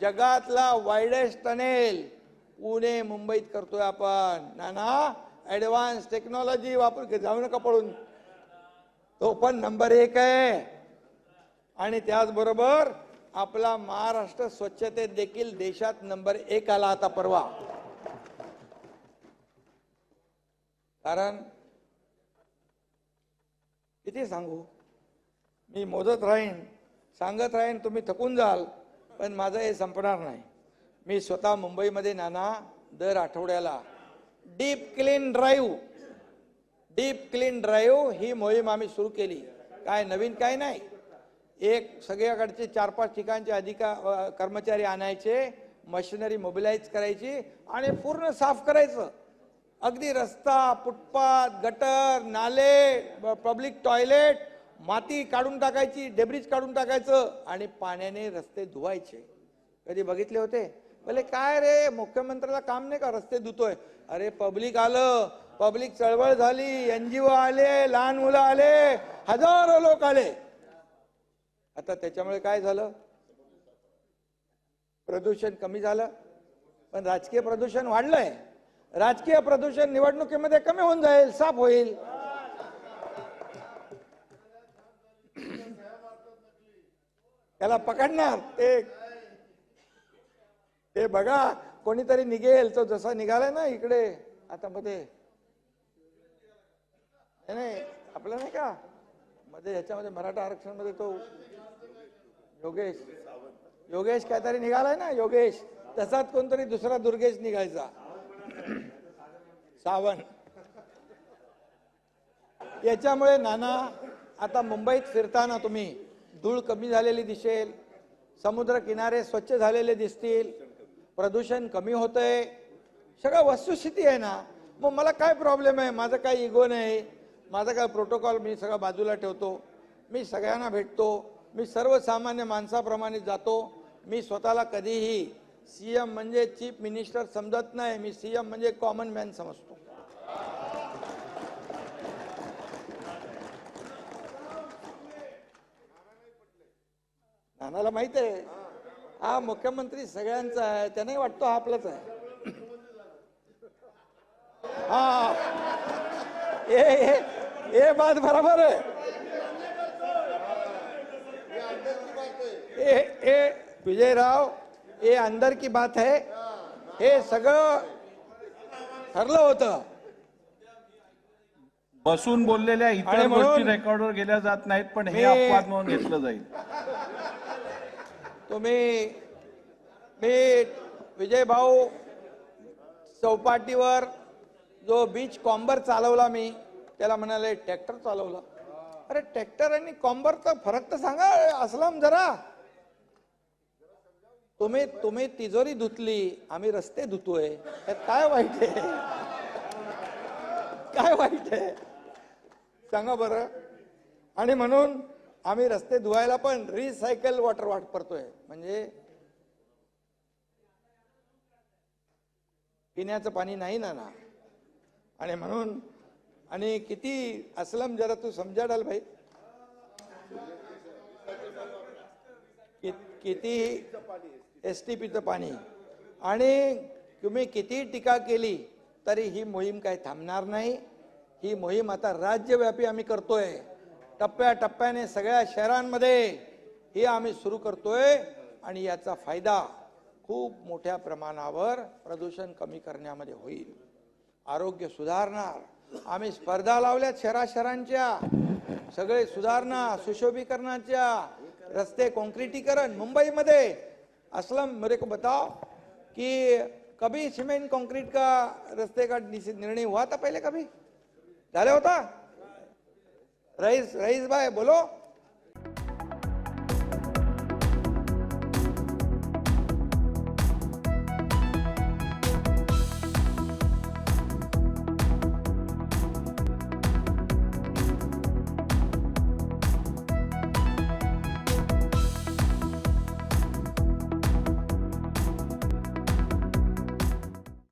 जगातला वायडेस्ट टनेल पुणे मुंबईत करतोय आपण. नाना ऍडव्हान्स टेक्नॉलॉजी वापर जाऊ नका पळून. तो पण नंबर एक आहे. आणि त्याचबरोबर आपला महाराष्ट्र स्वच्छतेत देखील देशात नंबर एक आला आता परवा. कारण किती सांगू? मी मोजत राहीन. सांगत राहीन तुम्ही थकून जाल. पण माझं हे संपणार नाही. मी स्वतः मुंबईमध्ये नाना दर आठवड्याला deep clean drive deep clean drive ही मोहीम आम्ही सुरू केली. काय नवीन काय नाही. एक सगळ्याकडचे चार पाच ठिकाणचे अधिका कर्मचारी आणायचे मशिनरी मोबिलाईज करायची आणि पूर्ण साफ करायचं. अगदी रस्ता फुटपाथ गटर नाले पब्लिक टॉयलेट माती काढून टाकायची डेब्रिज काढून टाकायचं आणि पाण्याने रस्ते धुवायचे. कधी बघितले होते? बोले काय रे मुख्यमंत्र्याला काम नाही का रस्ते धुतोय? अरे पब्लिक आलं. पब्लिक चळवळ झाली. एनजीओ आले लहान मुलं आले. हजारो लोक आले. आता त्याच्यामुळे काय झालं? प्रदूषण कमी झालं. पण राजकीय प्रदूषण वाढलंय. राजकीय प्रदूषण निवडणुकीमध्ये कमी होऊन जाईल साफ होईल. त्याला पकडणार ते. ते बघा कोणीतरी निघेल तो जसा निघालाय ना इकडे आता मध्ये. नाही, नाही आपलं नाही का? मध्ये ह्याच्यामध्ये मराठा आरक्षणमध्ये तो योगेश. योगेश काहीतरी निघालाय ना योगेश. तसाच कोणतरी दुसरा दुर्गेश निघायचा. सावंत. याच्यामुळे नाना आता मुंबईत फिरताना तुम्ही धूळ कमी झालेली दिसेल समुद्र किनारे स्वच्छ झालेले दिसतील प्रदूषण कमी होतंय. सगळं वस्तुस्थिती आहे ना. मग मला काय प्रॉब्लेम आहे? माझं काही इगो नाही. माझा काय प्रोटोकॉल मी सगळं बाजूला ठेवतो. मी सगळ्यांना भेटतो. मी सर्वसामान्य माणसाप्रमाणे जातो. मी स्वतःला कधीही सीएम म्हणजे चीफ मिनिस्टर समजत नाही. मी सीएम म्हणजे कॉमन मॅन समजतो. नानाला माहीत आहे. हा मुख्यमंत्री सगळ्यांचा आहे. त्यांनाही वाटतो हा आपलाच आहे. हा. ये ये ये बात बराबर है ये ये विजयराव ये अंदर की बात है हे सगळं ठरलं होतं. बसून बोललेल्या आणि इतर म्हणून- गोष्टी रेकॉर्डवर गेल्या जात नाहीत पण हे मी- अपवाद म्हणून घेतलं जाईल. तुम्ही मी विजय भाऊ चौपाटीवर जो बीच कॉम्बर चालवला मी त्याला म्हणाले ट्रॅक्टर चालवला. अरे ट्रॅक्टर आणि कॉम्बरचा फरक तर सांगा असलम जरा. तुम्ही तुम्ही तिजोरी धुतली आम्ही रस्ते धुतोय. काय वाईट आहे? काय वाईट आहे? सांगा बरं. आणि म्हणून आम्ही रस्ते धुवायला पण रिसायकल वॉटर वापरतोय म्हणजे पिण्याचं पाणी नाही ना ना. आणि म्हणून आणि किती असलम जरा तू समजा डाल भाई कि- किती एस टी पीचं पाणी. आणि तुम्ही किती टीका केली तरी ही मोहीम काही थांबणार नाही. ही मोहीम आता राज्यव्यापी आम्ही करतोय. टप्प्याटप्प्याने सगळ्या शहरांमध्ये हे आम्ही सुरू करतोय आणि याचा फायदा खूप मोठ्या प्रमाणावर प्रदूषण कमी करण्यामध्ये होईल. आरोग्य सुधारणार. आम्ही स्पर्धा लावल्यात शहरा शहरांच्या सगळे सुधारणा सुशोभीकरणाच्या. रस्ते कॉन्क्रिटीकरण मुंबईमध्ये. असलम मेरे को बताओ कि कभी सीमेंट कंक्रीट का रस्ते का निश्चित निर्णय हुआ था पहले कभी? झाले होता? રહીશ રહીશભાઈ બોલો.